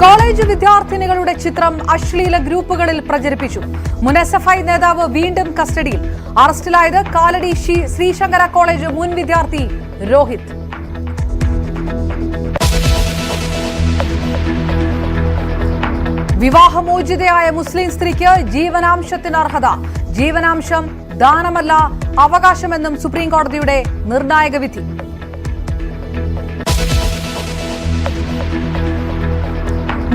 College വിദ്യാർത്ഥിനികളുടെ ചിത്രം അശ്ലീല ഗ്രൂപ്പുകളിൽ പ്രചരിപ്പിച്ചു. ഐ നേതാവ് വീണ്ടും കസ്റ്റഡിയിൽ. അറസ്റ്റിലായത് കാലടി ശ്രീ- ശ്രീശങ്കര കോളേജ് മുൻ വിദ്യാർത്ഥി രോഹിത്. വിവാഹമോചിതയായ മുസ്ലിം സ്ത്രീക്ക് ജീവനാംശത്തിന് അർഹത. ജീവനാംശം ദാനമല്ല അവകാശമെന്നും സുപ്രീം കോടതിയുടെ നിർണായക വിധി.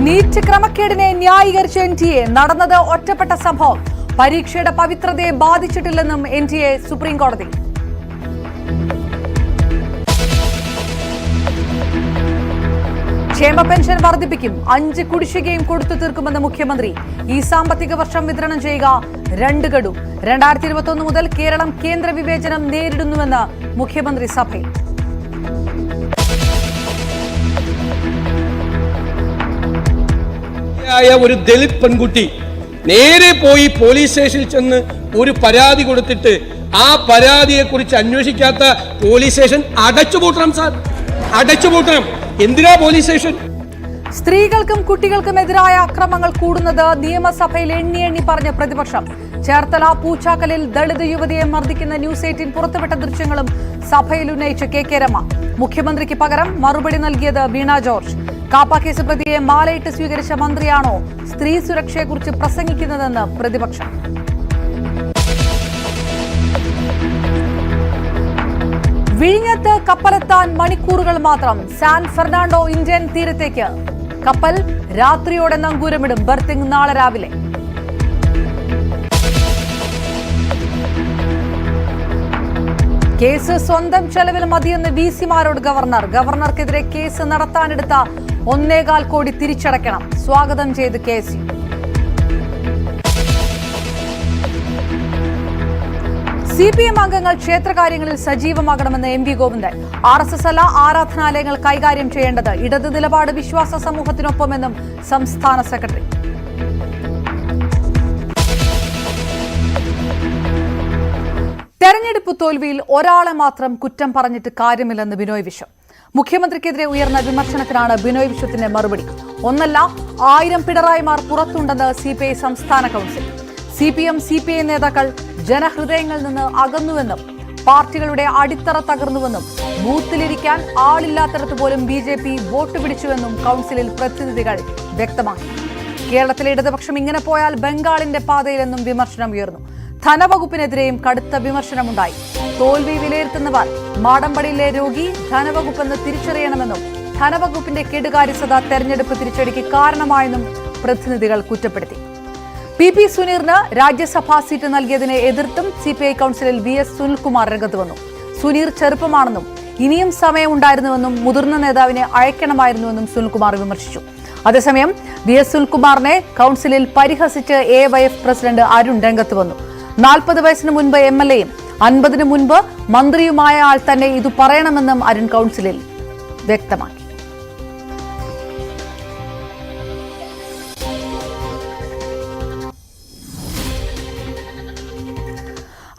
നീറ്റ് ക്രമക്കേടിനെ ന്യായീകരിച്ച എൻ ടി എ നടന്നത് ഒറ്റപ്പെട്ട സംഭവം. പരീക്ഷയുടെ പവിത്രതയെ ബാധിച്ചിട്ടില്ലെന്നും എൻ ടി എ സുപ്രീം കോടതി. ക്ഷേമ പെൻഷൻ വർദ്ധിപ്പിക്കും. അഞ്ച് കുടിശ്ശികയും കൊടുത്തു തീർക്കുമെന്ന് മുഖ്യമന്ത്രി. ഈ സാമ്പത്തിക വർഷം വിതരണം ചെയ്യുക രണ്ട് ഗഡു. രണ്ടായിരത്തി ഇരുപത്തി മുതൽ കേരളം കേന്ദ്ര വിവേചനം നേരിടുന്നുവെന്ന് മുഖ്യമന്ത്രി സഭയിൽ. ആയ ഒരു ദളിത് പെൺകുട്ടി നേരെ പോയി പോലീസ് സ്റ്റേഷനിൽ ചെന്ന് ഒരു പരാതി കൊടുത്തിട്ട് ആ പരാതിയെ കുറിച്ച് അന്വേഷിക്കാത്ത പോലീസ് സ്റ്റേഷൻ അടച്ചുപൂട്ടണം സാർ അടച്ചുപൂട്ടണം എന്തിനാ പോലീസ് സ്റ്റേഷൻ സ്ത്രീകൾക്കും കുട്ടികൾക്കും എതിരായ അക്രമങ്ങൾ കൂടുന്നത് നിയമസഭയിൽ എണ്ണി എണ്ണി പറഞ്ഞ പ്രതിപക്ഷം. ചേർത്തല പൂച്ചാക്കലിൽ ദളിത് യുവതിയെ മർദ്ദിക്കുന്ന ന്യൂസ് എയ്റ്റീൻ പുറത്തുവിട്ട ദൃശ്യങ്ങളും സഭയിൽ ഉന്നയിച്ച കെ കെ രമ. മുഖ്യമന്ത്രിക്ക് പകരം മറുപടി നൽകിയത് വീണ ജോർജ്. കാപ്പ കേസ് പ്രതിയെ മാലയിട്ട് സ്വീകരിച്ച മന്ത്രിയാണോ സ്ത്രീ സുരക്ഷയെക്കുറിച്ച് പ്രസംഗിക്കുന്നതെന്ന് പ്രതിപക്ഷം? വിഴിഞ്ഞത്ത് കപ്പലെത്താൻ മണിക്കൂറുകൾ മാത്രം സാൻ ഫെർണാണ്ടോ ഇന്ത്യൻ തീരത്തേക്ക്. കപ്പൽ രാത്രിയോടെ നങ്കൂരമിടും. ബർത്തിങ് നാളെ രാവിലെ. കേസ് സ്വന്തം ചെലവിൽ മതിയെന്ന് വി സിമാരോട് ഗവർണർ. ഗവർണർക്കെതിരെ കേസ് നടത്താനെടുത്ത ഒന്നേകാൽ കോടി തിരിച്ചടക്കണം സ്വാഗതം ചെയ്ത് K C C P M അംഗങ്ങൾ ക്ഷേത്രകാര്യങ്ങളിൽ സജീവമാകണമെന്ന് M V Govindan. R S S അല്ല ആരാധനാലയങ്ങൾ കൈകാര്യം ചെയ്യേണ്ടത് ഇടത് നിലപാട് വിശ്വാസ സമൂഹത്തിനൊപ്പമെന്നും സംസ്ഥാന സെക്രട്ടറി. തെരഞ്ഞെടുപ്പ് തോൽവിയിൽ ഒരാളെ മാത്രം കുറ്റം പറഞ്ഞിട്ട് കാര്യമില്ലെന്ന് ബിനോയ് വിശ്വം. മുഖ്യമന്ത്രിക്കെതിരെ ഉയർന്ന വിമർശനത്തിനാണ് ബിനോയ് വിശ്വത്തിന്റെ മറുപടി. ഒന്നല്ല ആയിരം പിണറായിമാർ പുറത്തുണ്ടെന്ന് സി പി ഐ സംസ്ഥാന council. C P M C P I നേതാക്കൾ ജനഹൃദയങ്ങളിൽ നിന്ന് അകന്നുവെന്നും പാർട്ടികളുടെ അടിത്തറ തകർന്നുവെന്നും ബൂത്തിലിരിക്കാൻ ആളില്ലാത്തിടത്ത് പോലും ബി ജെ പി വോട്ട് പിടിച്ചുവെന്നും കൗൺസിലിൽ പ്രതിനിധികൾ വ്യക്തമാക്കി. കേരളത്തിലെ ഇടതുപക്ഷം ഇങ്ങനെ പോയാൽ ബംഗാളിന്റെ പാതയിലെന്നും വിമർശനം ഉയർന്നു. ധനവകുപ്പിനെതിരെയും കടുത്ത വിമർശനമുണ്ടായി. തോൽവി വിലയിരുത്തുന്നവർ മാടമ്പടിയിലെ രോഗി ധനവകുപ്പെന്ന് തിരിച്ചറിയണമെന്നും ധനവകുപ്പിന്റെ കെടുകാര്യസ്ഥത തെരഞ്ഞെടുപ്പ് തിരിച്ചടിക്ക് കാരണമായെന്നും പ്രതിനിധികൾ കുറ്റപ്പെടുത്തി. പി പി സുനീറിന് രാജ്യസഭാ സീറ്റ് നൽകിയതിനെ എതിർത്തും സി പി ഐ കൌൺസിലിൽ വി എസ് സുനിൽകുമാർ രംഗത്ത് വന്നു. സുനീർ ചെറുപ്പമാണെന്നും ഇനിയും സമയമുണ്ടായിരുന്നുവെന്നും മുതിർന്ന നേതാവിനെ അയക്കണമായിരുന്നുവെന്നും സുനിൽകുമാർ വിമർശിച്ചു. അതേസമയം വി എസ് സുനിൽകുമാറിനെ കൌൺസിലിൽ പരിഹസിച്ച് A Y F president Arun രംഗത്ത് വന്നു. നാൽപ്പത് വയസ്സിന് മുൻപ് എം എൽ എയും അൻപതിനു മുൻപ് മന്ത്രിയുമായ ആൾ തന്നെ ഇത് പറയണമെന്നും അരുൺ കൗൺസിലിൽ വ്യക്തമാക്കി.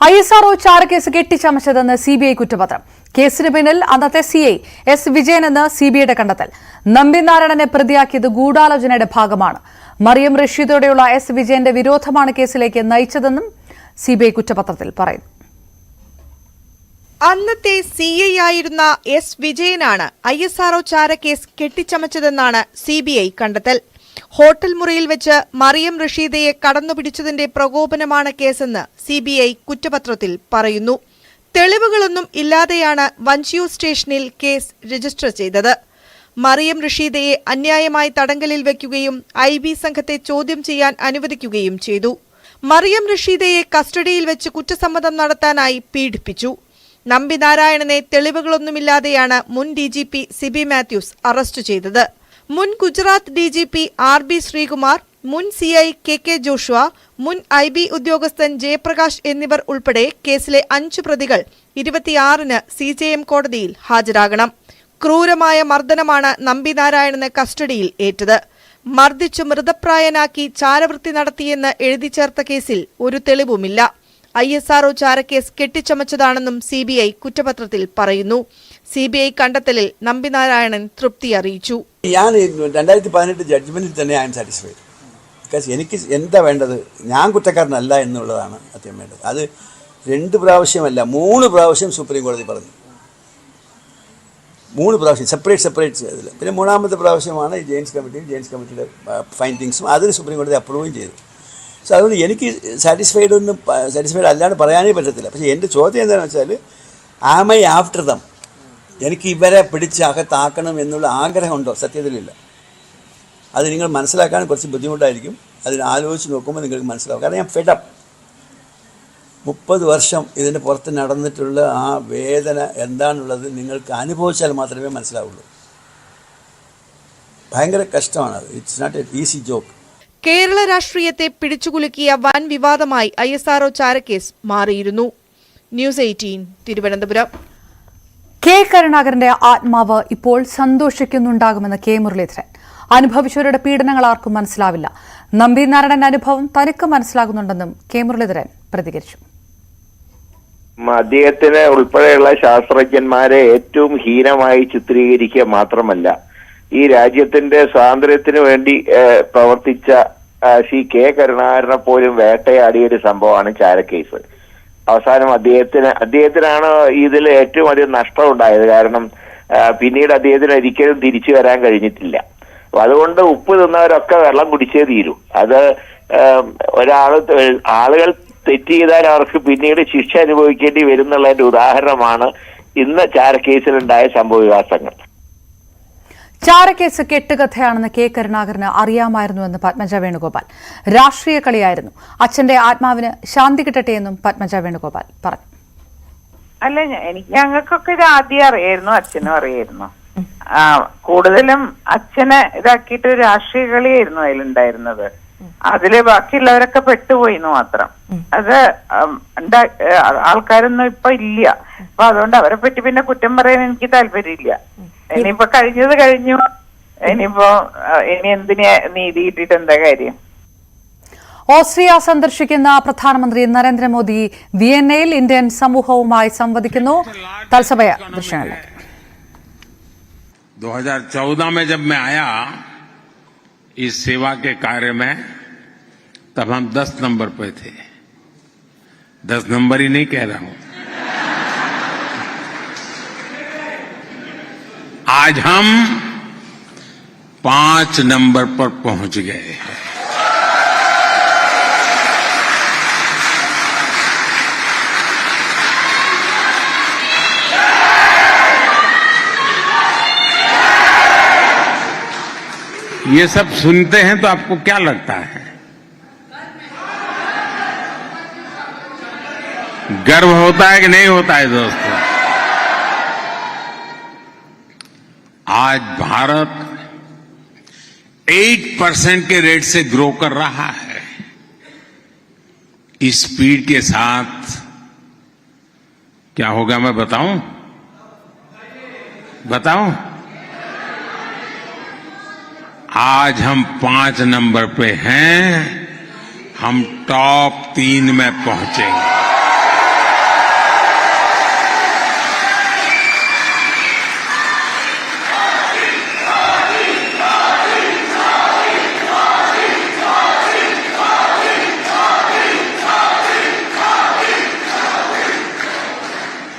ഐ എസ് ആർ ഒ ചാരക്കേസ് കെട്ടിച്ചമച്ചതെന്ന് സി ബി ഐ കുറ്റപത്രം. കേസിന് പിന്നിൽ അന്നത്തെ സി ഐ എസ് വിജയൻ എന്ന് സി ബി ഐയുടെ കണ്ടെത്തൽ. നമ്പിനാരായണനെ പ്രതിയാക്കിയത് ഗൂഢാലോചനയുടെ ഭാഗമാണ്. മറിയം റഷീദോടെയുള്ള എസ് വിജയന്റെ വിരോധമാണ് കേസിലേക്ക് നയിച്ചതെന്നും സി ബി ഐ കുറ്റപത്രത്തിൽ പറയുന്നു. അന്നത്തെ സി ഐ ആയിരുന്ന എസ് വിജയനാണ് ഐ എസ് ആർഒ ചാരക്കേസ് കെട്ടിച്ചമച്ചതെന്നാണ് സി ബി ഐ കണ്ടെത്തൽ. ഹോട്ടൽ മുറിയിൽ വെച്ച് മറിയം റഷീദയെ കടന്നുപിടിച്ചതിന്റെ പ്രകോപനമാണ് കേസെന്ന് സി ബി ഐ കുറ്റപത്രത്തിൽ പറയുന്നു. തെളിവുകളൊന്നും ഇല്ലാതെയാണ് വഞ്ചിയൂർ സ്റ്റേഷനിൽ കേസ് രജിസ്റ്റർ ചെയ്തത്. മറിയം റഷീദയെ അന്യായമായി തടങ്കലിൽ വെക്കുകയും ഐ ബി സംഘത്തെ ചോദ്യം ചെയ്യാൻ അനുവദിക്കുകയും ചെയ്തു. മറിയം റഷീദയെ കസ്റ്റഡിയിൽ വെച്ച് കുറ്റസമ്മതം നടത്താനായി പീഡിപ്പിച്ചു. നമ്പി നാരായണനെ തെളിവുകളൊന്നുമില്ലാതെയാണ് മുൻ D G P Sibi Mathews arrest ചെയ്തത്. മുൻ Gujarat D G P R B Sreekumar മുൻ C I K K Joshua മുൻ ഐ ബി ഉദ്യോഗസ്ഥൻ ജയപ്രകാശ് എന്നിവർ ഉൾപ്പെടെ കേസിലെ അഞ്ചു പ്രതികൾ ഇരുപത്തിയാറിന് സി ജെ എം കോടതിയിൽ ഹാജരാകണം. ക്രൂരമായ മർദ്ദനമാണ് നമ്പി നാരായണന് കസ്റ്റഡിയിൽ ഏറ്റത്. മർദ്ദിച്ചു മൃതപ്രായനാക്കി ചാരവൃത്തി നടത്തിയെന്ന് എഴുതി ചേർത്ത കേസിൽ ഒരു തെളിവുമില്ല. ഐ എസ് ആർഒ ചാരക്കേസ് കെട്ടിച്ചമച്ചതാണെന്നും സി ബി ഐ കുറ്റപത്രത്തിൽ പറയുന്നു. സി ബി ഐ കണ്ടെത്തലിൽ നമ്പിനാരായണൻ തൃപ്തി അറിയിച്ചു. ഞാൻ രണ്ടായിരത്തി പതിനെട്ട് ജഡ്ജ്മെന്റിൽ തന്നെ എം സാറ്റിസ്ഫൈഡ് ബിക്കോസ് എനിക്ക് എന്താ വേണ്ടത്? ഞാൻ കുറ്റക്കാരനല്ല എന്നുള്ളതാണ് അത്യം വേണ്ടത്. അത് രണ്ട് പ്രാവശ്യമല്ല മൂന്ന് പ്രാവശ്യം സുപ്രീം കോടതി പറഞ്ഞു. മൂന്ന് പ്രാവശ്യം സെപ്പറേറ്റ് സെപ്പറേറ്റ് ഇതിൽ പിന്നെ മൂന്നാമത്തെ പ്രാവശ്യമാണ് ഈ ജെയിൻസ് കമ്മിറ്റിയും ജെയിൻസ് കമ്മിറ്റിയുടെ ഫൈൻഡിങ്സും അതിന് സുപ്രീം കോടതി അപ്രൂവും ചെയ്തു. സോ അതുകൊണ്ട് എനിക്ക് സാറ്റിസ്ഫൈഡ് ഒന്നും സാറ്റിസ്ഫൈഡ് അല്ലാണ്ട് പറയാനേ പറ്റത്തില്ല. പക്ഷേ എന്റെ ചോദ്യം എന്താണെന്ന് വെച്ചാൽ ആമൈ ആഫ്റ്റർ ദം എനിക്ക് ഇവരെ പിടിച്ച് അകത്താക്കണം എന്നുള്ള ആഗ്രഹമുണ്ടോ? സത്യത്തിലില്ല. അത് നിങ്ങൾ മനസ്സിലാക്കാൻ കുറച്ച് ബുദ്ധിമുട്ടായിരിക്കും. അതിന് ആലോചിച്ച് നോക്കുമ്പോൾ നിങ്ങൾക്ക് മനസ്സിലാവും. കാരണം ഞാൻ ഫെഡപ്പ് മുപ്പത് വർഷം ഇതിന് പുറത്ത് നടന്നിട്ടുള്ള ആ വേദന എന്താണുള്ളത് നിങ്ങൾക്ക് അനുഭവിച്ചാൽ മാത്രമേ മനസ്സിലാവുള്ളൂ. ഭയങ്കര കഷ്ടമാണ് it's not a easy joke Kerala രാഷ്ട്രീയത്തെ പിടിച്ചുകുലുക്കിയ വൻ വിവാദമായി ഐ എസ് ആർഒ ചാരക്കേസ് മാറിയിരുന്നു. News eighteen Thiruvananthapuram. കെ കരുണാകരന്റെ ആത്മാവ് ഇപ്പോൾ സന്തോഷിക്കുന്നുണ്ടാകുമെന്ന് കെ മുരളീധരൻ. അനുഭവിച്ചവരുടെ പീഡനങ്ങൾ ആർക്കും മനസ്സിലാവില്ല. നമ്പീനാരായണന്റെ അനുഭവം തനിക്ക് മനസ്സിലാകുന്നുണ്ടെന്നും കെ മുരളീധരൻ പ്രതികരിച്ചു. അദ്ദേഹത്തിന് ഉൾപ്പെടെയുള്ള ശാസ്ത്രജ്ഞന്മാരെ ഏറ്റവും ഹീനമായി ചിത്രീകരിക്കുക മാത്രമല്ല ഈ രാജ്യത്തിന്റെ സ്വാതന്ത്ര്യത്തിന് വേണ്ടി പ്രവർത്തിച്ച സി കെ കരുണാകരനെ പോലും വേട്ടയാടിയ ഒരു സംഭവമാണ് ചാരക്കേസ്. അവസാനം അദ്ദേഹത്തിന് അദ്ദേഹത്തിനാണ് ഇതിൽ ഏറ്റവും അധികം നഷ്ടം ഉണ്ടായത്. കാരണം പിന്നീട് അദ്ദേഹത്തിന് ഒരിക്കലും തിരിച്ചു വരാൻ കഴിഞ്ഞിട്ടില്ല. അതുകൊണ്ട് ഉപ്പ് തിന്നവരൊക്കെ വെള്ളം കുടിച്ചേ തീരൂ. അത് ഒരാൾ ആളുകൾ തെറ്റ് ചെയ്താൽ അവർക്ക് പിന്നീട് ശിക്ഷ അനുഭവിക്കേണ്ടി വരും എന്നുള്ളതിന്റെ ഉദാഹരണമാണ് ഇന്ന് ചാരക്കേസിലുണ്ടായ സംഭവ വികാസങ്ങൾ. ചാരക്കേസ് കെട്ടുകഥയാണെന്ന് കെ കരുണാകരന് അറിയാമായിരുന്നുവെന്ന് പത്മജ വേണുഗോപാൽ. രാഷ്ട്രീയ കളിയായിരുന്നു. അച്ഛന്റെ ആത്മാവിന് ശാന്തി കിട്ടട്ടെ എന്നും പത്മജ വേണുഗോപാൽ പറഞ്ഞു. അല്ല എനിക്ക് ഞങ്ങൾക്കൊക്കെ ഇത് ആദ്യം അറിയായിരുന്നു അച്ഛനും അറിയായിരുന്നു. ആ കൂടുതലും അച്ഛനെ ഇതാക്കിയിട്ട് ഒരു രാഷ്ട്രീയ കളിയായിരുന്നു അതിലുണ്ടായിരുന്നത്. അതില് ബാക്കിയുള്ളവരൊക്കെ പെട്ടുപോയി എന്ന് മാത്രം അത് ഉം, ഉണ്ടാ- ഏ, ആൾക്കാരൊന്നും ഇപ്പൊ ഇല്ല അപ്പൊ അതുകൊണ്ട് അവരെ പറ്റി പിന്നെ കുറ്റം പറയാൻ എനിക്ക് താല്പര്യമില്ല ഇനിയിപ്പോ കഴിഞ്ഞത് കഴിഞ്ഞു ഇനിയിപ്പോ ആ, ഇനി എന്തിനാ നീതി കിട്ടിയിട്ട് എന്താ കാര്യം ഓസ്ട്രിയ സന്ദർശിക്കുന്ന പ്രധാനമന്ത്രി നരേന്ദ്രമോദി വിയന്നയിൽ ഇന്ത്യൻ സമൂഹവുമായി സംവദിക്കുന്നു തത്സമയ ദൃശ്യങ്ങളിലേക്ക് 2014 में जब मैं आया इस सेवा के कार्य में, तब हम 10 नंबर पर थे। 10 नंबर ही नहीं कह रहा हूँ। आज हम पाँच नंबर पर पहुँच गए हैं। ये सब सुनते हैं तो आपको क्या लगता है? गर्व होता है कि नहीं होता है दोस्तों? आज भारत 8 परसेंट के रेट से ग्रो कर रहा है। इस स्पीड के साथ क्या होगा मैं बताऊँ? बताऊँ? आज हम पाँच नंबर पे हैं। हम टॉप तीन में पहुँचेंगे।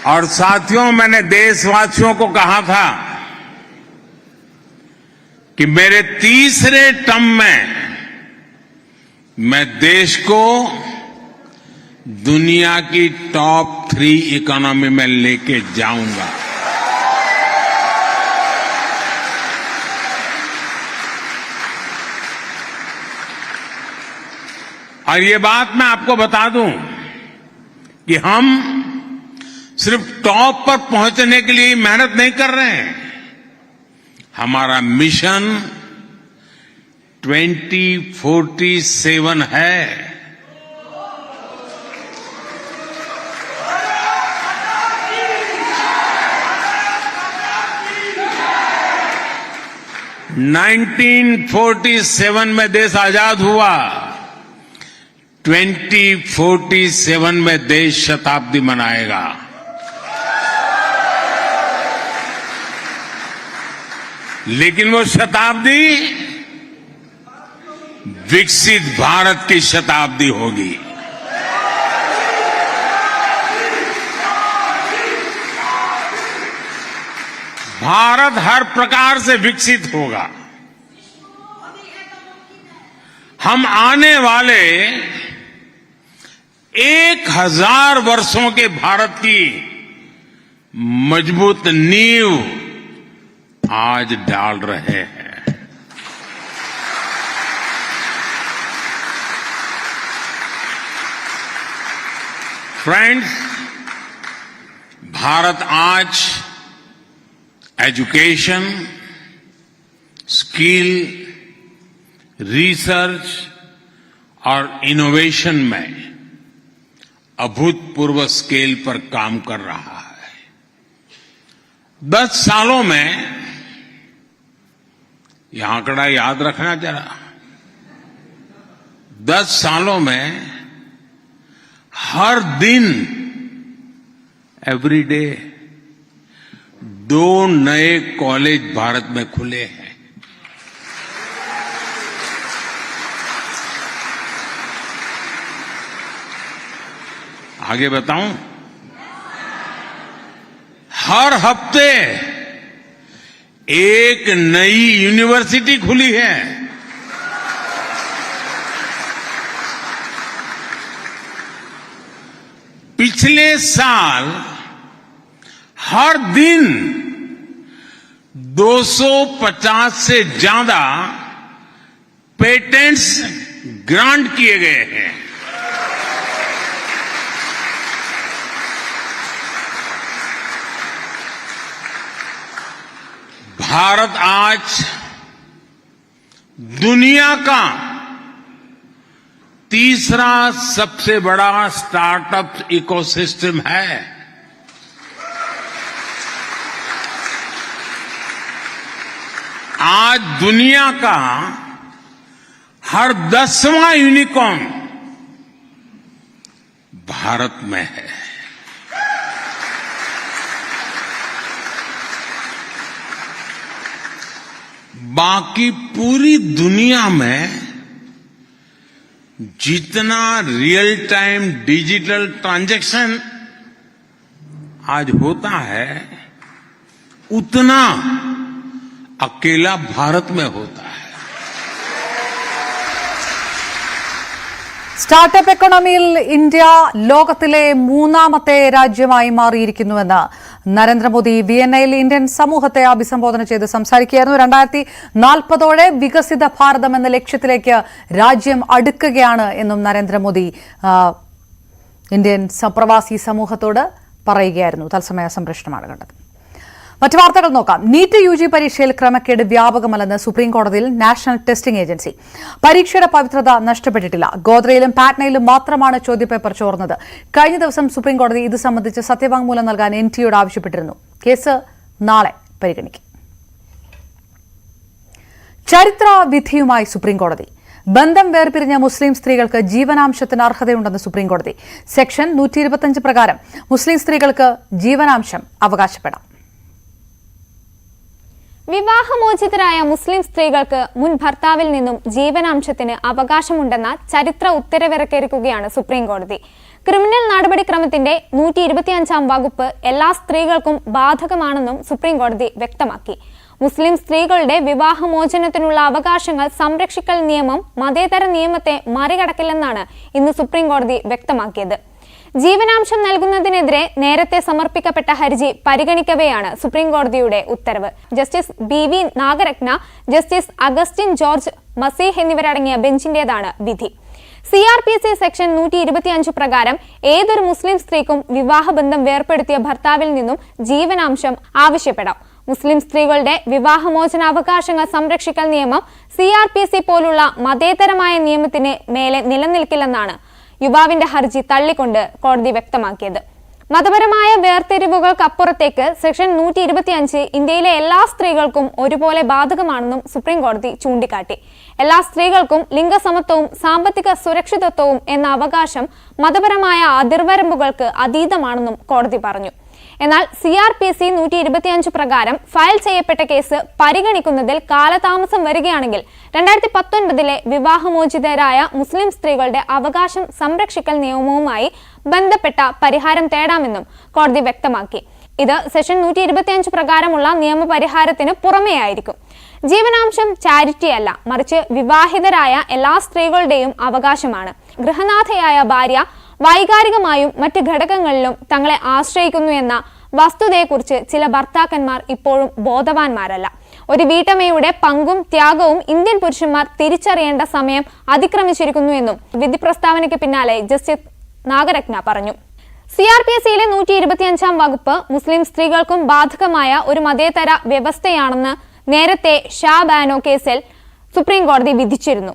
और साथियों, मैंने देशवासियों को कहा था कि मेरे तीसरे टर्म में मैं देश को दुनिया की टॉप थ्री इकोनॉमी में लेके जाऊँगा। और ये बात मैं आपको बता दूँ कि हम सिर्फ़ टॉप पर पहुँचने के लिए मेहनत नहीं कर रहे हैं। हमारा मिशन 2047 है। नाइनटीन फोर्टी सेवन में देश आज़ाद हुआ। 2047 में देश शताब्दी मनाएगा। लेकिन वो शताब्दी विकसित भारत की शताब्दी होगी। भारत हर प्रकार से विकसित होगा। हम आने वाले एक हज़ार वर्षों के भारत की मज़बूत नींव आज डाल रहे हैं। फ्रेंड्स भारत आज एजुकेशन स्किल रिसर्च और इनोवेशन में अभूतपूर्व स्केल पर काम कर रहा है। दस सालों में यह आंकड़ा याद रखना जरा। दस सालों में हर दिन एवरी डे दो नए कॉलेज भारत में खुले हैं। आगे बताऊँ? हर हफ़्ते एक नई यूनिवर्सिटी खुली है। पिछले साल हर दिन 250 से ज़्यादा पेटेंट्स ग्रांट किए गए हैं। भारत आज दुनिया का तीसरा सबसे बड़ा स्टार्टअप इकोसिस्टम है। आज दुनिया का हर दसवां यूनिकॉर्न भारत में है। बाकी पूरी दुनिया में जितना रियल टाइम डिजिटल ट्रांजैक्शन आज होता है उतना अकेला भारत में होता है സ്റ്റാർട്ടപ്പ് എക്കോണമിയിൽ ഇന്ത്യ ലോകത്തിലെ മൂന്നാമത്തെ രാജ്യമായി മാറിയിരിക്കുന്നുവെന്ന് നരേന്ദ്രമോദി വിയന്നയിൽ ഇന്ത്യൻ സമൂഹത്തെ അഭിസംബോധന ചെയ്ത് സംസാരിക്കുകയായിരുന്നു. രണ്ടായിരത്തി നാൽപ്പതോടെ വികസിത ഭാരതം എന്ന ലക്ഷ്യത്തിലേക്ക് രാജ്യം അടുക്കുകയാണ് എന്നും നരേന്ദ്രമോദി ഇന്ത്യൻ പ്രവാസി സമൂഹത്തോട് പറയുകയായിരുന്നു. തത്സമയ സംപ്രേഷണമാണ് കണ്ടത്. മറ്റു വാർത്തകൾ നോക്കാം. നീറ്റ് യു ജി പരീക്ഷയിൽ ക്രമക്കേട് വ്യാപകമല്ലെന്ന് സുപ്രീം കോടതിയിൽ നാഷണൽ ടെസ്റ്റിംഗ് ഏജൻസി. പരീക്ഷയുടെ പവിത്രത നഷ്ടപ്പെട്ടിട്ടില്ല. ഗോദ്രയിലും പാറ്റ്നയിലും മാത്രമാണ് ചോദ്യപേപ്പർ ചോർന്നത്. കഴിഞ്ഞ ദിവസം സുപ്രീം കോടതി ഇത് സംബന്ധിച്ച് സത്യവാങ്മൂലം നൽകാൻ എൻ ടിയോട് ആവശ്യപ്പെട്ടിരുന്നു. കേസ് നാളെ പരിഗണിക്കും. ചരിത്ര വിധിയുമായി സുപ്രീം കോടതി. ബന്ധം വേർപിരിഞ്ഞ മുസ്ലിം സ്ത്രീകൾക്ക് ജീവനാംശത്തിന് അർഹതയുണ്ടെന്ന് സുപ്രീം കോടതി. സെക്ഷൻ നൂറ്റി പ്രകാരം മുസ്ലിം സ്ത്രീകൾക്ക് ജീവനാംശം അവകാശപ്പെടാം. വിവാഹമോചിതരായ മുസ്ലിം സ്ത്രീകൾക്ക് മുൻ ഭർത്താവിൽ നിന്നും ജീവനാംശത്തിന് അവകാശമുണ്ടെന്ന ചരിത്ര ഉത്തരവിറക്കിയിരിക്കുകയാണ് സുപ്രീം കോടതി. ക്രിമിനൽ നടപടിക്രമത്തിന്റെ നൂറ്റി ഇരുപത്തിയഞ്ചാം വകുപ്പ് എല്ലാ സ്ത്രീകൾക്കും ബാധകമാണെന്നും സുപ്രീം കോടതി വ്യക്തമാക്കി. മുസ്ലിം സ്ത്രീകളുടെ വിവാഹമോചനത്തിനുള്ള അവകാശങ്ങൾ സംരക്ഷിക്കൽ നിയമം മതേതര നിയമത്തെ മറികടക്കില്ലെന്നാണ് ഇന്ന് സുപ്രീം കോടതി വ്യക്തമാക്കിയത്. ജീവനാംശം നൽകുന്നതിനെതിരെ നേരത്തെ സമർപ്പിക്കപ്പെട്ട ഹർജി പരിഗണിക്കവെയാണ് സുപ്രീം കോടതിയുടെ ഉത്തരവ്. Justice B V Nagarathna justice Augustine George Masih എന്നിവരടങ്ങിയ ബെഞ്ചിന്റേതാണ് വിധി. C R P C section നൂറ്റി ഇരുപത്തിയഞ്ച് പ്രകാരം ഏതൊരു മുസ്ലിം സ്ത്രീക്കും വിവാഹബന്ധം വേർപ്പെടുത്തിയ ഭർത്താവിൽ നിന്നും ജീവനാംശം ആവശ്യപ്പെടാം. മുസ്ലിം സ്ത്രീകളുടെ വിവാഹമോചനാവകാശങ്ങൾ സംരക്ഷിക്കൽ നിയമം സി ആർ പി സി പോലുള്ള മതേതരമായ നിയമത്തിന് മേലെ നിലനിൽക്കില്ലെന്നാണ് യുവാവിന്റെ ഹർജി തള്ളിക്കൊണ്ട് കോടതി വ്യക്തമാക്കിയത്. മതപരമായ വേർതിരിവുകൾക്കപ്പുറത്തേക്ക് സെക്ഷൻ നൂറ്റി ഇരുപത്തിയഞ്ച് ഇന്ത്യയിലെ എല്ലാ സ്ത്രീകൾക്കും ഒരുപോലെ ബാധകമാണെന്നും സുപ്രീം കോടതി ചൂണ്ടിക്കാട്ടി. എല്ലാ സ്ത്രീകൾക്കും ലിംഗസമത്വവും സാമ്പത്തിക സുരക്ഷിതത്വവും എന്ന അവകാശം മതപരമായ അതിർവരമ്പുകൾക്ക് അതീതമാണെന്നും കോടതി പറഞ്ഞു. എന്നാൽ സി ആർ പി സി നൂറ്റി ഇരുപത്തിയഞ്ച് പ്രകാരം ഫയൽ ചെയ്യപ്പെട്ട കേസ് പരിഗണിക്കുന്നതിൽ കാലതാമസം വരികയാണെങ്കിൽ രണ്ടായിരത്തി പത്തൊൻപതിലെ വിവാഹമോചിതരായ മുസ്ലിം സ്ത്രീകളുടെ അവകാശം സംരക്ഷിക്കൽ നിയമവുമായി ബന്ധപ്പെട്ട പരിഹാരം തേടാമെന്നും കോടതി വ്യക്തമാക്കി. ഇത് സെഷൻ നൂറ്റി ഇരുപത്തിയഞ്ച് പ്രകാരമുള്ള നിയമപരിഹാരത്തിന് പുറമേയായിരിക്കും. ജീവനാംശം ചാരിറ്റി അല്ല മറിച്ച് വിവാഹിതരായ എല്ലാ സ്ത്രീകളുടെയും അവകാശമാണ്. ഗൃഹനാഥയായ ഭാര്യ വൈകാരികമായും മറ്റ് ഘടകങ്ങളിലും തങ്ങളെ ആശ്രയിക്കുന്നു എന്ന വസ്തുതയെക്കുറിച്ച് ചില ഭർത്താക്കന്മാർ ഇപ്പോഴും ബോധവാന്മാരല്ല. ഒരു വീട്ടമ്മയുടെ പങ്കും ത്യാഗവും ഇന്ത്യൻ പുരുഷന്മാർ തിരിച്ചറിയേണ്ട സമയം അതിക്രമിച്ചിരിക്കുന്നു എന്നും വിധി പ്രസ്താവനയ്ക്ക് പിന്നാലെ ജസ്റ്റിസ് നാഗരത്ന പറഞ്ഞു. സി ആർ പി എസ് സിയിലെ നൂറ്റി ഇരുപത്തിയഞ്ചാം വകുപ്പ് മുസ്ലിം സ്ത്രീകൾക്കും ബാധകമായ ഒരു മതേതര വ്യവസ്ഥയാണെന്ന് നേരത്തെ ഷാ ബാനോ കേസിൽ സുപ്രീം കോടതി വിധിച്ചിരുന്നു.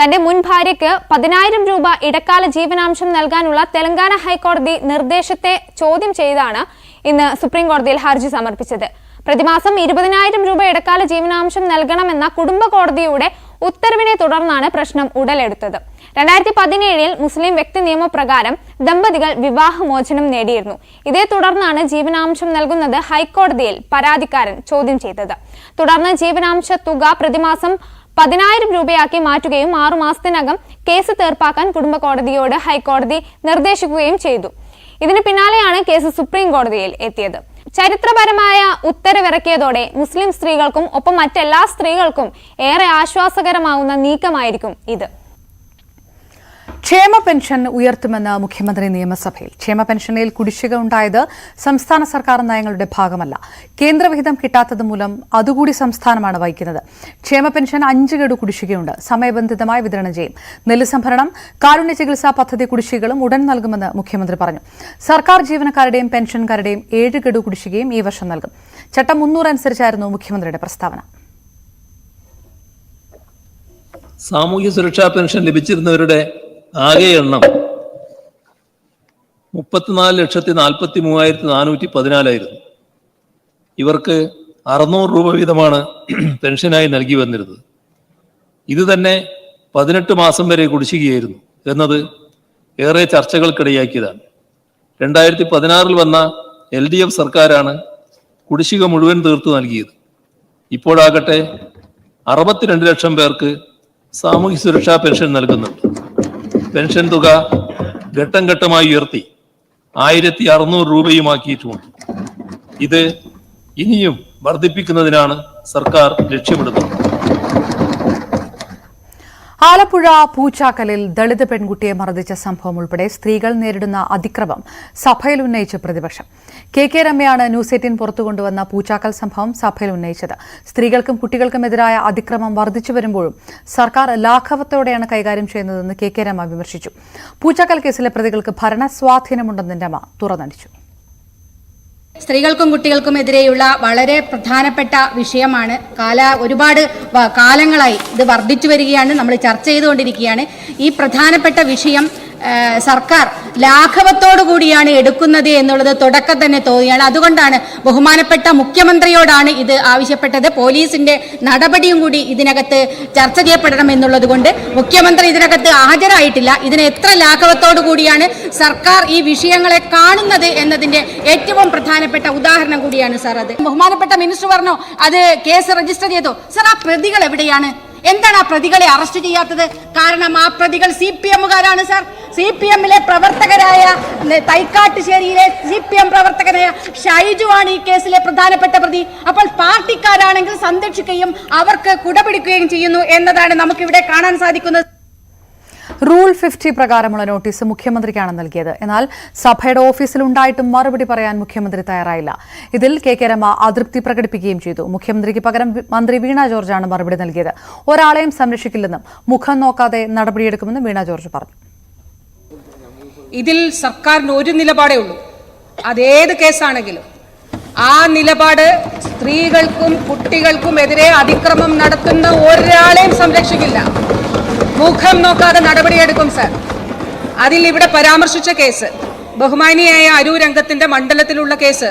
തന്റെ മുൻ ഭാര്യയ്ക്ക് പതിനായിരം രൂപ ഇടക്കാല ജീവനാംശം നൽകാനുള്ള തെലങ്കാന ഹൈക്കോടതി നിർദ്ദേശത്തെ ചോദ്യം ചെയ്താണ് ഇന്ന് സുപ്രീം കോടതിയിൽ ഹർജി സമർപ്പിച്ചത്. പ്രതിമാസം ഇരുപതിനായിരം രൂപ ഇടക്കാല ജീവനാംശം നൽകണമെന്ന കുടുംബ കോടതിയുടെ ഉത്തരവിനെ തുടർന്നാണ് പ്രശ്നം ഉടലെടുത്തത്. രണ്ടായിരത്തി പതിനേഴിൽ മുസ്ലിം വ്യക്തി നിയമപ്രകാരം ദമ്പതികൾ വിവാഹമോചനം നേടിയിരുന്നു. ഇതേ തുടർന്നാണ് ജീവനാംശം നൽകുന്നത് ഹൈക്കോടതിയിൽ പരാതിക്കാരൻ ചോദ്യം ചെയ്തത്. തുടർന്ന് ജീവനാംശ തുക പ്രതിമാസം പതിനായിരം രൂപയാക്കി മാറ്റുകയും ആറുമാസത്തിനകം കേസ് തീർപ്പാക്കാൻ കുടുംബ കോടതിയോട് ഹൈക്കോടതി നിർദ്ദേശിക്കുകയും ചെയ്തു. ഇതിന് പിന്നാലെയാണ് കേസ് സുപ്രീം കോടതിയിൽ എത്തിയത്. ചരിത്രപരമായ ഉത്തരവിറക്കിയതോടെ മുസ്ലിം സ്ത്രീകൾക്കും ഒപ്പം മറ്റെല്ലാ സ്ത്രീകൾക്കും ഏറെ ആശ്വാസകരമാവുന്ന നീക്കമായിരിക്കും ഇത്. ക്ഷേമ പെൻഷൻ ഉയർത്തുമെന്ന് മുഖ്യമന്ത്രി നിയമസഭയിൽ. ക്ഷേമ പെൻഷനിൽ കുടിശ്ശിക ഉണ്ടായത് സംസ്ഥാന സർക്കാർ നയങ്ങളുടെ ഭാഗമല്ല. കേന്ദ്രവിഹിതം കിട്ടാത്തത് മൂലം അതുകൂടി സംസ്ഥാനമാണ് വഹിക്കുന്നത്. ക്ഷേമ പെൻഷൻ അഞ്ച് ഗഡു കുടിശ്ശികയുണ്ട്. സമയബന്ധിതമായി വിതരണം ചെയ്യും. നെല്ല് സംഭരണം കാരുണ്യ ചികിത്സാ പദ്ധതി കുടിശ്ശികളും ഉടൻ നൽകുമെന്ന് മുഖ്യമന്ത്രി പറഞ്ഞു. സർക്കാർ ജീവനക്കാരുടെയും പെൻഷൻകാരുടെയും ഏഴ് ഗഡു കുടിശ്ശികയും ഈ വർഷം നൽകും. ചട്ടം മുന്നൂറ് അനുസരിച്ചായിരുന്നു മുഖ്യമന്ത്രിയുടെ പ്രസ്താവന. സാമൂഹ്യ സുരക്ഷാ പെൻഷൻ ലഭിച്ചിരുന്നവരുടെ ആകെ എണ്ണം മുപ്പത്തിനാല് ലക്ഷത്തി നാൽപ്പത്തി മൂവായിരത്തി നാനൂറ്റി പതിനാലായിരുന്നു. ഇവർക്ക് അറുന്നൂറ് രൂപ വീതമാണ് പെൻഷനായി നൽകി വന്നിരുന്നത്. ഇത് തന്നെ പതിനെട്ട് മാസം വരെ കുടിശ്ശികയായിരുന്നു എന്നത് ഏറെ ചർച്ചകൾക്കിടയാക്കിയതാണ്. രണ്ടായിരത്തി പതിനാറിൽ വന്ന എൽ ഡി എഫ് സർക്കാരാണ് കുടിശ്ശിക മുഴുവൻ തീർത്തു നൽകിയത്. ഇപ്പോഴാകട്ടെ അറുപത്തിരണ്ട് ലക്ഷം പേർക്ക് സാമൂഹ്യ സുരക്ഷാ പെൻഷൻ നൽകുന്നുണ്ട്. പെൻഷൻ തുക ഘട്ടം ഘട്ടമായി ഉയർത്തി ആയിരത്തി അറുന്നൂറ് രൂപയുമാക്കിയിട്ടുമുണ്ട് ഇത് ഇനിയും വർദ്ധിപ്പിക്കുന്നതിനാണ് സർക്കാർ ലക്ഷ്യമിടുന്നത്. ആലപ്പുഴ പൂച്ചാക്കലിൽ ദളിത് പെൺകുട്ടിയെ മർദ്ദിച്ച സംഭവം ഉൾപ്പെടെ സ്ത്രീകൾ നേരിടുന്ന അതിക്രമം സഭയിൽ ഉന്നയിച്ച് പ്രതിപക്ഷം. കെ കെ രമയാണ് ന്യൂസ് എയ്റ്റീൻ പുറത്തു കൊണ്ടുവന്ന പൂച്ചാക്കൽ സംഭവം സഭയിൽ ഉന്നയിച്ചത്. സ്ത്രീകൾക്കും കുട്ടികൾക്കുമെതിരായ അതിക്രമം വർദ്ധിച്ചു വരുമ്പോഴും സർക്കാർ ലാഘവത്തോടെയാണ് കൈകാര്യം ചെയ്യുന്നതെന്ന് കെ കെ രമ വിമർശിച്ചു. പൂച്ചാക്കൽ കേസിലെ പ്രതികൾക്ക് ഭരണ സ്വാധീനമുണ്ടെന്ന് രമ തുറന്നടിച്ചു. സ്ത്രീകൾക്കും കുട്ടികൾക്കും എതിരെയുള്ള വളരെ പ്രധാനപ്പെട്ട വിഷയമാണ്. കാല ഒരുപാട് കാലങ്ങളായി ഇത് വർദ്ധിച്ചു വരികയാണ്. നമ്മൾ ചർച്ച ചെയ്തുകൊണ്ടിരിക്കുകയാണ്. ഈ പ്രധാനപ്പെട്ട വിഷയം സർക്കാർ ലാഘവത്തോടു കൂടിയാണ് എടുക്കുന്നത് എന്നുള്ളത് തുടക്കം തന്നെ തോന്നിയാണ്. അതുകൊണ്ടാണ് ബഹുമാനപ്പെട്ട മുഖ്യമന്ത്രിയോടാണ് ഇത് ആവശ്യപ്പെട്ടത്. പോലീസിന്റെ നടപടിയും കൂടി ഇതിനകത്ത് ചർച്ച ചെയ്യപ്പെടണം എന്നുള്ളത് കൊണ്ട് മുഖ്യമന്ത്രി ഇതിനകത്ത് ഹാജരായിട്ടില്ല. ഇതിന് എത്ര ലാഘവത്തോടു കൂടിയാണ് സർക്കാർ ഈ വിഷയങ്ങളെ കാണുന്നത് എന്നതിന്റെ ഏറ്റവും പ്രധാനപ്പെട്ട ഉദാഹരണം കൂടിയാണ് സാർ അത്. ബഹുമാനപ്പെട്ട മിനിസ്റ്റർ പറഞ്ഞു അത് കേസ് രജിസ്റ്റർ ചെയ്തോ? സാർ ആ പ്രതികൾ എവിടെയാണ്? എന്താണ് ആ പ്രതികളെ അറസ്റ്റ് ചെയ്യാത്തത്? കാരണം ആ പ്രതികൾ സി പി എമ്മുകാരാണ് സാർ. സി പി എമ്മിലെ പ്രവർത്തകരായ തൈക്കാട്ടുശേരിയിലെ സി പി എം പ്രവർത്തകനായ ഷൈജു ആണ് ഈ കേസിലെ പ്രധാനപ്പെട്ട പ്രതി. അപ്പോൾ പാർട്ടിക്കാരാണെങ്കിൽ സംരക്ഷിക്കുകയും അവർക്ക് കുടപിടിക്കുകയും ചെയ്യുന്നു എന്നതാണ് നമുക്കിവിടെ കാണാൻ സാധിക്കുന്നത്. റൂൾ ഫിഫ്റ്റി പ്രകാരമുള്ള നോട്ടീസ് മുഖ്യമന്ത്രിക്കാണ് നൽകിയത്. എന്നാൽ സഭയുടെ ഓഫീസിലുണ്ടായിട്ടും മറുപടി പറയാൻ മുഖ്യമന്ത്രി തയ്യാറായില്ല. ഇതിൽ കെ കെ രമ അതൃപ്തി പ്രകടിപ്പിക്കുകയും ചെയ്തു. മുഖ്യമന്ത്രിക്ക് പകരം മന്ത്രി വീണ ജോർജാണ് മറുപടി നൽകിയത്. ഒരാളെയും സംരക്ഷിക്കില്ലെന്നും മുഖം നോക്കാതെ നടപടിയെടുക്കുമെന്നും വീണ ജോർജ് പറഞ്ഞു. ഇതിൽ സർക്കാരിന് ഒരു നിലപാടേ ഉള്ളൂ. അതേത് കേസാണെങ്കിലും ആ നിലപാട് സ്ത്രീകൾക്കും കുട്ടികൾക്കും എതിരെ അതിക്രമം നടത്തുന്ന ഒരാളെയും സംരക്ഷിക്കില്ല. മുഖം നോക്കാതെ നടപടിയെടുക്കും സർ അതിൽ ഇവിടെ പരാമർശിച്ച കേസ് ബഹുമാനിയായ അരൂരംഗത്തിന്റെ മണ്ഡലത്തിലുള്ള കേസ്.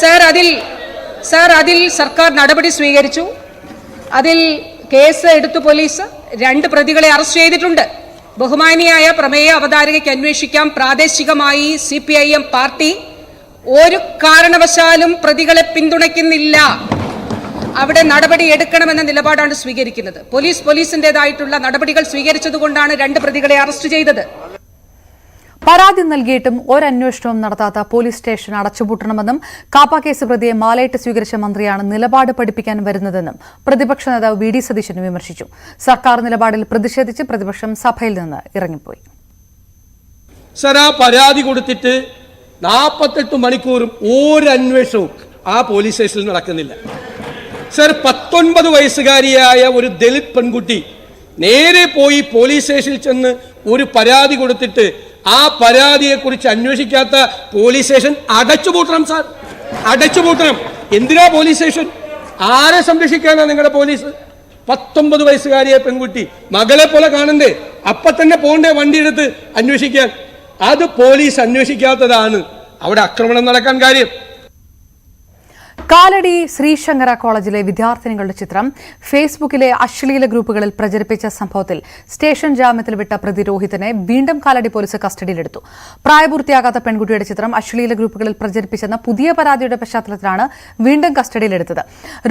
സർ അതിൽ സർ അതിൽ സർക്കാർ നടപടി സ്വീകരിച്ചു. അതിൽ കേസ് എടുത്തു പോലീസ് രണ്ട് പ്രതികളെ അറസ്റ്റ് ചെയ്തിട്ടുണ്ട്. ബഹുമാനിയായ പ്രമേയ അവതാരകയ്ക്ക് അന്വേഷിക്കാം. പ്രാദേശികമായി C P I M party ഒരു കാരണവശാലും പ്രതികളെ പിന്തുണയ്ക്കുന്നില്ല. അവിടെ നടപടി എടുക്കണമെന്ന നിലപാടാണ് സ്വീകരിക്കുന്നത്. പോലീസ് പോലീസിന്റേതായിട്ടുള്ള നടപടികൾ സ്വീകരിച്ചതുകൊണ്ടാണ് രണ്ട് പ്രതികളെ അറസ്റ്റ് ചെയ്തത്. പരാതി നൽകിയിട്ടും ഒരന്വേഷണവും നടത്താത്ത പോലീസ് സ്റ്റേഷൻ അടച്ചുപൂട്ടണമെന്നും കാപ്പ കേസ് പ്രതിയെ മാലയിട്ട് സ്വീകരിച്ച മന്ത്രിയാണ് നിലപാട് പഠിപ്പിക്കാൻ വരുന്നതെന്നും പ്രതിപക്ഷ നേതാവ് വി ഡി സതീശൻ വിമർശിച്ചു. സർക്കാർ നിലപാടിൽ പ്രതിഷേധിച്ച് പ്രതിപക്ഷം സഭയിൽ നിന്ന് ഇറങ്ങിപ്പോയി. സർ ആ പരാതി കൊടുത്തിട്ട് നാൽപ്പത്തെട്ട് മണിക്കൂറും ഒരന്വേഷണവും ആ പോലീസ് സ്റ്റേഷനിൽ നടക്കുന്നില്ല. സർ പത്തൊൻപത് വയസ്സുകാരിയായ ഒരു ദളിത് പെൺകുട്ടി നേരെ പോയി പോലീസ് സ്റ്റേഷനിൽ ചെന്ന് ഒരു പരാതി കൊടുത്തിട്ട് ആ പരാതിയെക്കുറിച്ച് അന്വേഷിക്കാത്ത പോലീസ് സ്റ്റേഷൻ അടച്ചുപൂട്ടണം സാർ. അടച്ചുപൂട്ടണം എന്തിനാ പോലീസ് സ്റ്റേഷൻ ആരെ സംരക്ഷിക്കാനാണ് നിങ്ങളുടെ പോലീസ് പത്തൊമ്പത് വയസ്സുകാരിയായ പെൺകുട്ടി മകളെ പോലെ കാണണ്ടേ? അപ്പൊ തന്നെ പോണ്ടേ വണ്ടി എടുത്ത് അന്വേഷിക്കാൻ? അത് പോലീസ് അന്വേഷിക്കാത്തതാണ്. അവിടെ ആക്രമണം നടക്കാൻ കാര്യം. കാലടി ശ്രീശങ്കര കോളേജിലെ വിദ്യാർത്ഥിനികളുടെ ചിത്രം ഫേസ്ബുക്കിലെ അശ്ലീല ഗ്രൂപ്പുകളിൽ പ്രചരിപ്പിച്ച സംഭവത്തിൽ സ്റ്റേഷൻ ജാമ്യത്തിൽ വിട്ട പ്രതിരോഹിതനെ വീണ്ടും കാലടി പോലീസ് കസ്റ്റഡിയിലെടുത്തു. പ്രായപൂർത്തിയാകാത്ത പെൺകുട്ടിയുടെ ചിത്രം അശ്ലീല ഗ്രൂപ്പുകളിൽ പ്രചരിപ്പിച്ചെന്ന പുതിയ പരാതിയുടെ പശ്ചാത്തലത്തിലാണ് വീണ്ടും കസ്റ്റഡിയിലെടുത്തത്.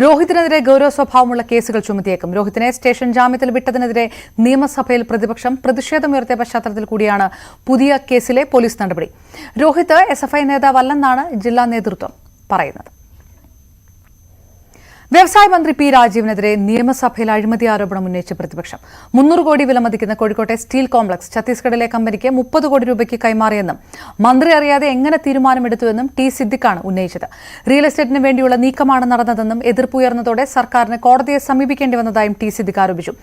രോഹിതിനെതിരെ ഗൌരവ സ്വഭാവമുള്ള കേസുകൾ ചുമത്തിയേക്കും. രോഹിതിനെ സ്റ്റേഷൻ ജാമ്യത്തിൽ വിട്ടതിനെതിരെ നിയമസഭയിൽ പ്രതിപക്ഷം പ്രതിഷേധമുയർത്തിയ പശ്ചാത്തലത്തിൽ കൂടിയാണ് പുതിയ കേസിലെ പോലീസ് നടപടി. രോഹിത് എസ് എഫ് ഐ നേതാവല്ലെന്നാണ് ജില്ലാ നേതൃത്വം പറയുന്നത്. വ്യവസായ മന്ത്രി പി രാജീവിനെതിരെ നിയമസഭയിൽ അഴിമതി ആരോപണം ഉന്നയിച്ച പ്രതിപക്ഷം. മുന്നൂറ് കോടി വിലമതിക്കുന്ന കോഴിക്കോട്ടെ സ്റ്റീൽ കോംപ്ലക്സ് ഛത്തീസ്ഗഡിലെ കമ്പനിക്ക് മുപ്പത് കോടി രൂപയ്ക്ക് കൈമാറിയെന്നും മന്ത്രി അറിയാതെ എങ്ങനെ തീരുമാനമെടുത്തുവെന്നും ടി സിദ്ദിഖാണ് ഉന്നയിച്ചത്. റിയൽ എസ്റ്റേറ്റിന് വേണ്ടിയുള്ള നീക്കമാണ് നടന്നതെന്നും എതിർപ്പുയർന്നതോടെ സർക്കാരിന് കോടതിയെ സമീപിക്കേണ്ടി വന്നതായും ടി സിദ്ദിഖ് ആരോപിച്ചു.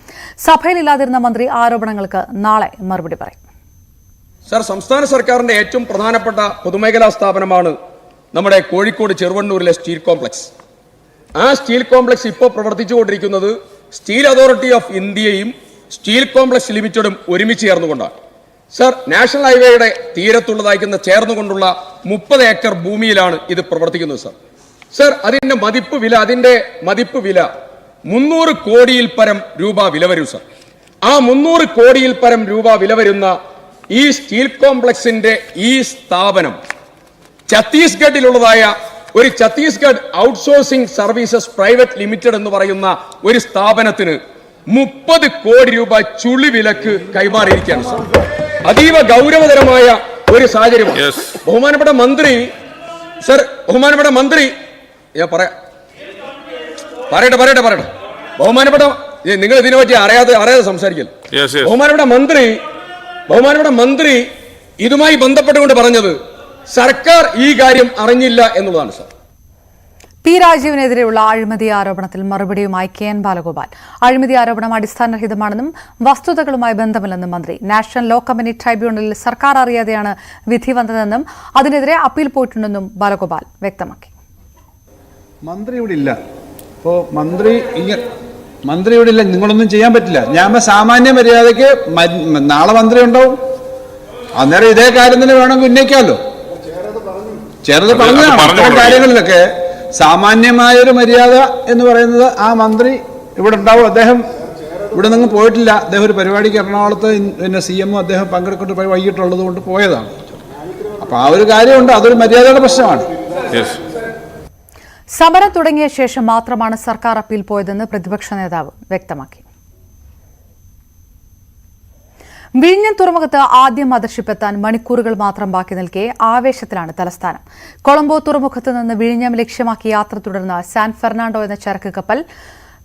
സഭയിലില്ലാതിരുന്ന മന്ത്രി ആരോപണങ്ങൾക്ക് നാളെ മറുപടി പറയും. സർ സംസ്ഥാന സർക്കാരിന്റെ ഏറ്റവും പ്രധാനപ്പെട്ട പൊതുമേഖലാ സ്ഥാപനമാണ് നമ്മുടെ കോഴിക്കോട് ചെറുവണ്ണൂരിലെ സ്റ്റീൽ കോംപ്ലക്സ്. ആ സ്റ്റീൽ കോംപ്ലക്സ് ഇപ്പോൾ പ്രവർത്തിച്ചുകൊണ്ടിരിക്കുന്നത് സ്റ്റീൽ അതോറിറ്റി ഓഫ് ഇന്ത്യയും സ്റ്റീൽ കോംപ്ലക്സ് ലിമിറ്റഡും ഒരുമിച്ച് ചേർന്നുകൊണ്ടാണ് സർ നാഷണൽ ഹൈവേയുടെ തീരത്തുള്ളതായിരിക്കുന്ന ചേർന്നുകൊണ്ടുള്ള മുപ്പത് ഏക്കർ ഭൂമിയിലാണ് ഇത് പ്രവർത്തിക്കുന്നത് സർ. സർ അതിന്റെ മതിപ്പ് വില അതിന്റെ മതിപ്പ് വില മുന്നൂറ് കോടിയിൽ പരം രൂപ വില വരും സർ. ആ മുന്നൂറ് കോടിയിൽ പരം രൂപ വില വരുന്ന ഈ സ്റ്റീൽ കോംപ്ലക്സിന്റെ ഈ സ്ഥാപനം ഛത്തീസ്ഗഡിലുള്ളതായ ഒരു Chhattisgarh outsourcing services private limited എന്ന് പറയുന്ന ഒരു സ്ഥാപനത്തിന് മുപ്പത് കോടി രൂപ ചുളി വിലക്ക് കൈമാറിയിരിക്കുകയാണ് സർ. അതീവ ഗൗരവതരമായ ഒരു സാഹചര്യമാണ്. ബഹുമാനപ്പെട്ട മന്ത്രി സർ ബഹുമാനപ്പെട്ട മന്ത്രി ഞാൻ പറയാം. പറയട്ടെ പറയട്ടെ പറയട്ടെ. ബഹുമാനപ്പെട്ട നിങ്ങൾ ഇതിനെ പറ്റി അറിയാതെ അറിയാതെ സംസാരിക്കൽ ബഹുമാനപ്പെട്ട മന്ത്രി ബഹുമാനപ്പെട്ട മന്ത്രി ഇതുമായി ബന്ധപ്പെട്ടുകൊണ്ട് പറഞ്ഞത് സർക്കാർ ഈ കാര്യം അറിഞ്ഞില്ല എന്നുള്ളതാണ് സർ. പി രാജീവിനെതിരെയുള്ള അഴിമതി ആരോപണത്തിൽ മറുപടിയുമായി കെ എൻ ബാലഗോപാൽ. അഴിമതി ആരോപണം അടിസ്ഥാനരഹിതമാണെന്നും വസ്തുതകളുമായി ബന്ധമില്ലെന്നും മന്ത്രി. നാഷണൽ ലോ കമ്പനി ട്രൈബ്യൂണലിൽ സർക്കാർ അറിയാതെയാണ് വിധി വന്നതെന്നും അതിനെതിരെ അപ്പീൽ പോയിട്ടുണ്ടെന്നും ബാലഗോപാൽ വ്യക്തമാക്കി. മന്ത്രി ഇവിടെ ഇല്ല. ഇപ്പോ മന്ത്രി ഇങ്ങ മന്ത്രി ഇവിടെ ഇല്ല. നിങ്ങളൊന്നും ചെയ്യാൻ പറ്റില്ല. ഞാൻ സാമാന്യ മര്യാദയ്ക്ക് നാളെ മന്ത്രി ഉണ്ടാവും. അന്നേരം ഇതേ കാര്യം തന്നെ വേണമെങ്കിൽ ഉന്നയിക്കാമല്ലോ. ചേർന്ന് പറഞ്ഞ അത്തരം കാര്യങ്ങളിലൊക്കെ സാമാന്യമായൊരു മര്യാദ എന്ന് പറയുന്നത് ആ മന്ത്രി ഇവിടെ ഉണ്ടാവും. അദ്ദേഹം ഇവിടെ നിന്ന് പോയിട്ടില്ല. അദ്ദേഹം ഒരു പരിപാടിക്ക് എറണാകുളത്ത് പിന്നെ സി എമ്മും അദ്ദേഹം പങ്കെടുക്കൊണ്ട് പോയി വൈകിട്ടുള്ളത് കൊണ്ട് പോയതാണ്. അപ്പൊ ആ ഒരു കാര്യമുണ്ട്. അതൊരു മര്യാദയുടെ പ്രശ്നമാണ്. സമരം തുടങ്ങിയ ശേഷം മാത്രമാണ് സർക്കാർ അപ്പീൽ പോയതെന്ന് പ്രതിപക്ഷ നേതാവ് വ്യക്തമാക്കി. വിഴിഞ്ഞം തുറമുഖത്ത് ആദ്യം മദർഷിപ്പെത്താൻ മണിക്കൂറുകൾ മാത്രം ബാക്കി നിൽക്കെ ആവേശത്തിലാണ് തലസ്ഥാനം. കൊളംബോ തുറമുഖത്ത് നിന്ന് വിഴിഞ്ഞം ലക്ഷ്യമാക്കി യാത്ര തുടർന്ന സാൻ ഫെർണാണ്ടോ എന്ന ചരക്ക് കപ്പൽ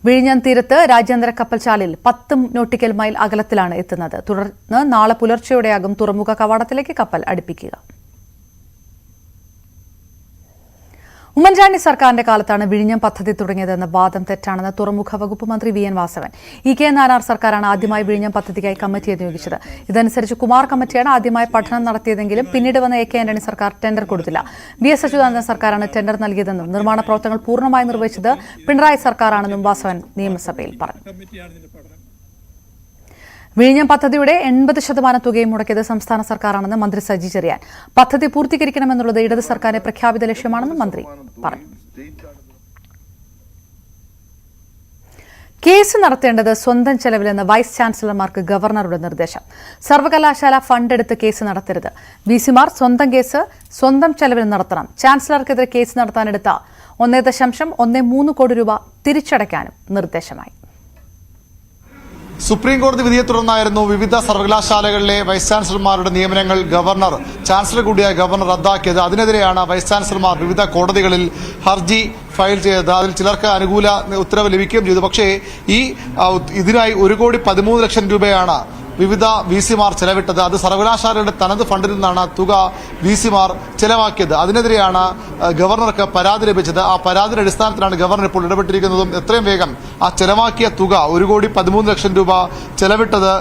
വിഴിഞ്ഞം തീരത്ത് രാജ്യാന്തര കപ്പൽശാലയിൽ പത്ത് നോട്ടിക്കൽ മൈൽ അകലത്തിലാണ് എത്തുന്നത്. തുടർന്ന് നാളെ പുലർച്ചെയോടെയാകും തുറമുഖ കവാടത്തിലേക്ക് കപ്പൽ അടുപ്പിക്കുക. ഉമ്മൻചാണ്ടി സർക്കാരിന്റെ കാലത്താണ് വിഴിഞ്ഞം പദ്ധതി തുടങ്ങിയതെന്ന വാദം തെറ്റാണെന്ന് തുറമുഖ വകുപ്പ് മന്ത്രി V N Vasavan. E K Nayanar സർക്കാരാണ് ആദ്യമായി വിഴിഞ്ഞം പദ്ധതിക്കായി കമ്മിറ്റിയെ നിയോഗിച്ചത്. ഇതനുസരിച്ച് കുമാർ കമ്മിറ്റിയാണ് ആദ്യമായി പഠനം നടത്തിയതെങ്കിലും പിന്നീട് വന്ന എ കെ ആന്റണി സർക്കാർ ടെൻഡർ കൊടുത്തില്ല. വി എസ് അച്യുതാനന്ദൻ സർക്കാരാണ് ടെൻഡർ നൽകിയതെന്നും നിർമ്മാണ പ്രവർത്തനങ്ങൾ പൂർണമായി നിർവഹിച്ചത് പിണറായി സർക്കാരാണെന്നും വാസവൻ നിയമസഭയിൽ പറഞ്ഞു. വിഴിഞ്ഞം പദ്ധതിയുടെ എൺപത് ശതമാനം തുകയും മുടക്കിയത് സംസ്ഥാന സർക്കാരാണെന്ന് മന്ത്രി സജി ചെറിയാൻ. പദ്ധതി പൂർത്തീകരിക്കണമെന്നുള്ളത് ഇടത് സർക്കാരിന്റെ പ്രഖ്യാപിത ലക്ഷ്യമാണെന്നും മന്ത്രി പറഞ്ഞു കേസ് നടത്തേണ്ടത് സ്വന്തം ചെലവിലെന്ന് വൈസ് ചാൻസലർമാർക്ക് ഗവർണറുടെ നിർദ്ദേശം. സർവകലാശാല ഫണ്ട് എടുത്ത് കേസ് നടത്തരുത്. വി സിമാർ സ്വന്തം കേസ് സ്വന്തം ചെലവിൽ നടത്തണം. ചാൻസലർക്കെതിരെ കേസ് നടത്താനെടുത്ത ഒന്നേ ദശാംശം ഒന്നേ മൂന്ന് കോടി രൂപ തിരിച്ചടയ്ക്കാനും നിർദ്ദേശമായി. സുപ്രീം കോടതി വിധിയെ തുടർന്നായിരുന്നു വിവിധ സർവകലാശാലകളിലെ വൈസ് ചാൻസലർമാരുടെ നിയമനങ്ങൾ ഗവർണർ ചാൻസലർ കൂടിയായ ഗവർണർ റദ്ദാക്കിയത്. അതിനെതിരെയാണ് വൈസ് ചാൻസലർമാർ വിവിധ കോടതികളിൽ ഹർജി ഫയൽ ചെയ്തത്. അതിൽ ചിലർക്ക് അനുകൂല ഉത്തരവ് ലഭിക്കുകയും ചെയ്തു. പക്ഷേ ഈ ഇതിനായി ഒരു കോടി പതിമൂന്ന് ലക്ഷം രൂപയാണ് വിവിധ വി സിമാർ ചെലവിട്ടത്. അത് സർവകലാശാലയുടെ തനത് ഫണ്ടിൽ നിന്നാണ് തുക വി സിമാർ ചെലവാക്കിയത്. അതിനെതിരെയാണ് ഗവർണർക്ക് പരാതി ലഭിച്ചത്. ആ പരാതിയുടെ അടിസ്ഥാനത്തിലാണ് ഗവർണർ ഇപ്പോൾ ഇടപെട്ടിരിക്കുന്നതും എത്രയും വേഗം ആ ചെലവാക്കിയ തുക ഒരു കോടി പതിമൂന്ന് ലക്ഷം രൂപ ചെലവിട്ടത്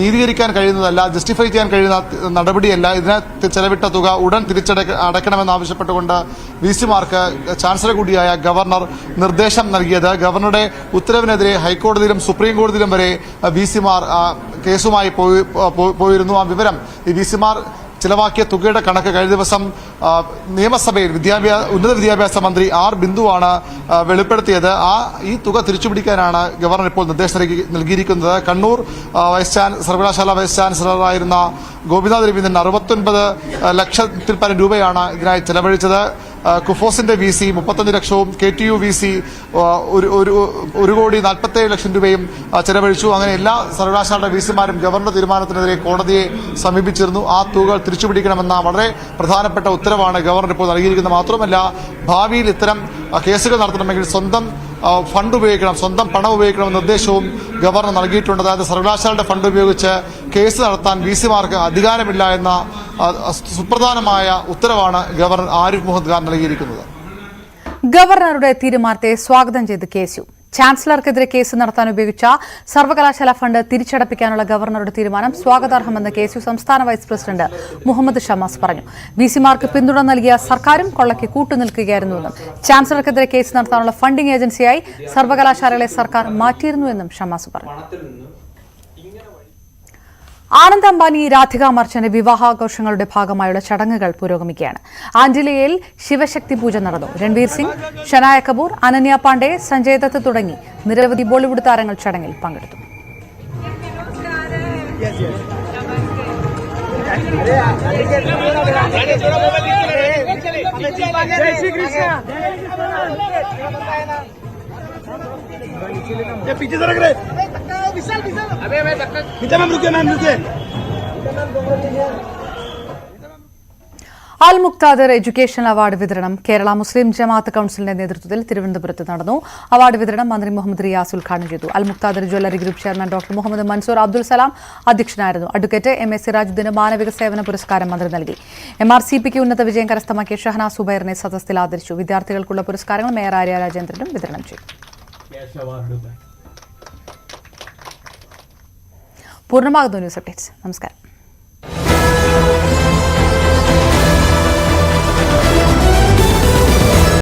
നീതീകരിക്കാൻ കഴിയുന്നതല്ല ജസ്റ്റിഫൈ ചെയ്യാൻ കഴിയുന്ന നടപടിയല്ല. ഇതിനെ ചെലവിട്ട തുക ഉടൻ തിരിച്ചടക്ക അടയ്ക്കണമെന്ന് ആവശ്യപ്പെട്ടുകൊണ്ട് വി സിമാർക്ക് ചാൻസലർ കൂടിയായ ഗവർണർ നിർദ്ദേശം നൽകിയത്. ഗവർണറുടെ ഉത്തരവിനെതിരെ ഹൈക്കോടതിയിലും സുപ്രീം കോടതിയിലും വരെ വി സിമാർ കേസുമായി പോയി പോയിരുന്നു. ആ വിവരം ഈ വി സിമാർ ചിലവാക്കിയ തുകയുടെ കണക്ക് കഴിഞ്ഞ ദിവസം നിയമസഭയിൽ വിദ്യാഭ്യാസ ഉന്നത വിദ്യാഭ്യാസ മന്ത്രി ആർ ബിന്ദുവാണ് വെളിപ്പെടുത്തിയത്. ആ ഈ തുക തിരിച്ചുപിടിക്കാനാണ് ഗവർണർ ഇപ്പോൾ നിർദ്ദേശം നൽകി- നൽകിയിരിക്കുന്നത്. കണ്ണൂർ വൈസ് ചാൻ സർവകലാശാല വൈസ് ചാൻസലറായിരുന്ന ഗോപിനാഥ് രവീന്ദ്രൻ അറുപത്തൊൻപത് ലക്ഷത്തിൽ പരം രൂപയാണ് ഇതിനായി ചെലവഴിച്ചത്. കുഫോസിന്റെ വി സി മുപ്പത്തഞ്ച് ലക്ഷവും K T U V C ഒരു ഒരു കോടി നാൽപ്പത്തേഴ് ലക്ഷം രൂപയും ചെലവഴിച്ചു. അങ്ങനെ എല്ലാ സർവകലാശാലയുടെ വി സിമാരും ഗവർണർ തീരുമാനത്തിനെതിരെ കോടതിയെ സമീപിച്ചിരുന്നു. ആ തുകകൾ തിരിച്ചുപിടിക്കണമെന്ന വളരെ പ്രധാനപ്പെട്ട ഉത്തരവാണ് ഗവർണർ ഇപ്പോൾ നൽകിയിരിക്കുന്നത്. മാത്രമല്ല ഭാവിയിൽ ഇത്തരം കേസുകൾ നടത്തണമെങ്കിൽ സ്വന്തം ഫണ്ട് ഉപയോഗിക്കണം സ്വന്തം പണം ഉപയോഗിക്കണമെന്ന നിർദ്ദേശവും ഗവർണർ നൽകിയിട്ടുണ്ട്. അതായത് സർവകലാശാലയുടെ ഫണ്ട് ഉപയോഗിച്ച് കേസ് നടത്താൻ വി സിമാർക്ക് അധികാരമില്ല എന്ന സുപ്രധാനമായ ഉത്തരവാണ് ഗവർണർ ആരിഫ് മുഹമ്മദ് ഖാൻ നൽകിയിരിക്കുന്നത്. ഗവർണറുടെ തീരുമാനത്തെ സ്വാഗതം ചെയ്ത് കെ എസ് യു. ചാൻസലർക്കെതിരെ കേസ് നടത്താൻ ഉപയോഗിച്ച സർവകലാശാല ഫണ്ട് തിരിച്ചടപ്പിക്കാനുള്ള ഗവർണറുടെ തീരുമാനം സ്വാഗതാർഹമെന്ന് കെ എസ് യു സംസ്ഥാന വൈസ് പ്രസിഡന്റ് മുഹമ്മദ് ഷമാസ് പറഞ്ഞു. വി സിമാർക്ക് പിന്തുണ നൽകിയ സർക്കാരും കൊള്ളയ്ക്ക് കൂട്ടുനിൽക്കുകയായിരുന്നുവെന്നും ചാൻസലർക്കെതിരെ കേസ് നടത്താനുള്ള ഫണ്ടിംഗ് ഏജൻസിയായി സർവകലാശാലകളെ സർക്കാർ മാറ്റിയിരുന്നുവെന്നും ഷമാസ് പറഞ്ഞു. ആനന്ദ് അംബാനി രാധിക മർച്ചന്റെ വിവാഹാഘോഷങ്ങളുടെ ഭാഗമായുള്ള ചടങ്ങുകൾ പുരോഗമിക്കുകയാണ്. ആഞ്ജലേയയിൽ ശിവശക്തി പൂജ നടന്നു. രൺവീർ സിംഗ് ഷനായ കപൂർ അനന്യ പാണ്ഡെ സഞ്ജയ് ദത്ത് തുടങ്ങി നിരവധി ബോളിവുഡ് താരങ്ങൾ ചടങ്ങിൽ പങ്കെടുത്തു. पीछे मैम रुके मैम रुके അൽ മുക്താദർ എഡ്യൂക്കേഷൻ അവാർഡ് വിതരണം കേരള മുസ്ലിം ജമാഅത്ത് കൌൺസിലിന്റെ നേതൃത്വത്തിൽ തിരുവനന്തപുരത്ത് നടന്നു അവാർഡ് വിതരണം മന്ത്രി മുഹമ്മദ് റിയാസ് ഉദ്ഘാടനം ചെയ്തു Al Muqtadir jewellery group chairman doctor Muhammad Mansoor Abdul Salam അധ്യക്ഷനായിരുന്നു അഡ്വക്കേറ്റ് എം എസ് സിറാജുദ്ദീന് മാനവിക സേവന പുരസ്കാരം മന്ത്രി നൽകി എം ആർ സി പിക്ക് ഉന്നത വിജയം കരസ്ഥമാക്കിയ ഷഹനാസ് സുബൈറിനെ സദസ്സിൽ ആദരിച്ചു വിദ്യാർത്ഥികൾക്കുള്ള പുരസ്കാരങ്ങൾ മേയർ ആര്യ രാജേന്ദ്രനും വിതരണം ചെയ്തു പൂർണമാകുന്നു ന്യൂസ് അപ്ഡേറ്റ്സ്. നമസ്കാരം.